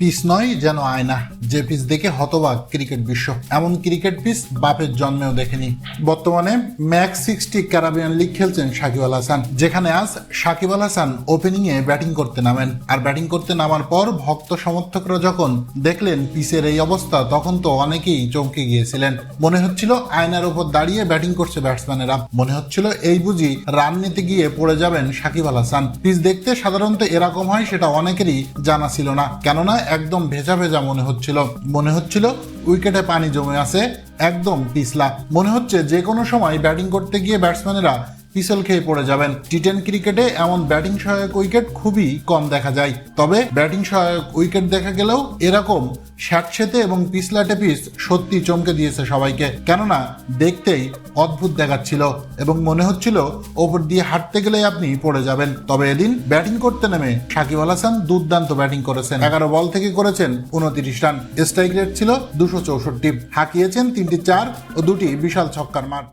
Piece নয় যেন আয়না। যে পিস দেখে হতবাক ক্রিকেট বিশ্ব। এমন ক্রিকেট পিস বাপের জন্মেও দেখেনি। বর্তমানে ম্যাক্স সিক্সটি ক্যারাবিয়ান লিগ খেলছেন সাকিব আল হাসান, যেখানে আজ সাকিব আল হাসান ওপেনিং এ ব্যাটিং করতে নামেন। আর ব্যাটিং করতে নামার পর ভক্ত সমর্থকরা যখন দেখলেন পিসের এই অবস্থা, তখন তো অনেকেই চমকে গিয়েছিলেন। মনে হচ্ছিল আয়নার উপর দাঁড়িয়ে ব্যাটিং করছে ব্যাটসম্যানেরা। মনে হচ্ছিল এই বুঝি রান নিতে গিয়ে পড়ে যাবেন সাকিব আল হাসান। পিচ দেখতে সাধারণত এরকম হয়, সেটা অনেকেরই জানা ছিল না। কেননা একদম ভেজা ভেজা মনে হচ্ছিল মনে হচ্ছিল উইকেটে পানি জমে আছে, একদম পিছলা। মনে হচ্ছে যে কোনো সময় ব্যাটিং করতে গিয়ে ব্যাটসম্যানেরা পিছল খেয়ে পড়ে যাবেন। টি টেন ক্রিকেটে এমন ব্যাটিং সহায়ক উইকেট খুবই কম দেখা যায়। তবে ব্যাটিং সহায়ক উইকেট দেখা গেলেও এরকম স্যাঁতসেতে এবং পিছলাটে পিস সত্যি চমকে দিয়েছে সবাইকে। কেননা দেখতেই অদ্ভুত দেখাচ্ছিল এবং মনে হচ্ছিল ওপর দিয়ে হাঁটতে গেলে আপনি পড়ে যাবেন। তবে এদিন ব্যাটিং করতে নেমে সাকিব আল হাসান দুর্দান্ত ব্যাটিং করেছেন। এগারো বল থেকে করেছেন উনত্রিশ রান। স্ট্রাইক রেট ছিল দুশো চৌষট্টি। হাঁকিয়েছেন তিনটি চার ও দুটি বিশাল ছক্কার মার